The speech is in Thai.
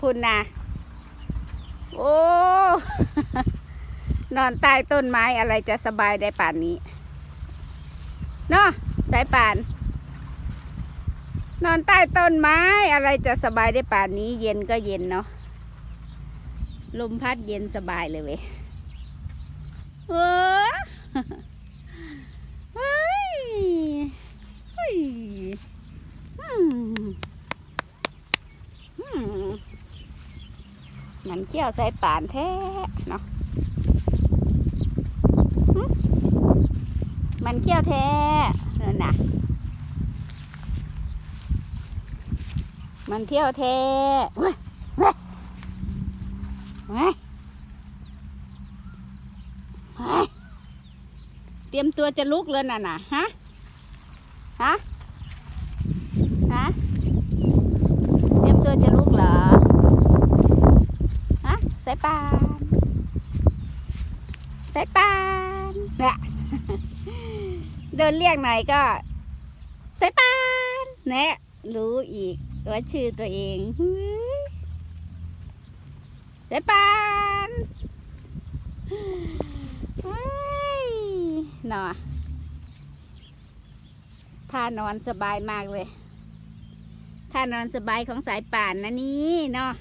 พุ่นนะโอ้ นอนใต้ต้นไม้อะไรจะสบายได้ป่านนี้เนาะสายป่าน นอนใต้ต้นไม้อะไรจะสบายได้ป่านนี้ เย็นก็เย็นเนาะลมพัดเย็นสบายเลยเว้ยเออ เฮ้ยเฮ้ยอืมอืม มันเขี้ยวสายป่านแท้เนาะมันเขี้ยวแท้นั่นนะมันเที่ยวแท้เว้ยเว้ยเว้ยเตรียมตัวจะลุกเลยน่ะนะฮะ ฮะ ฮะ เตรียมตัวจะลุกเหรอ ฮะสายปานสายปานเนี่ยเดินเรียกไหนก็สายปานเนี่ยรู้อีกว่าชื่อตัวเองเฮ้ยปานเฮ้ยหนอท่านอนสบายมากเลยท่านอนสบายของสายป่านนะนี่เนาะ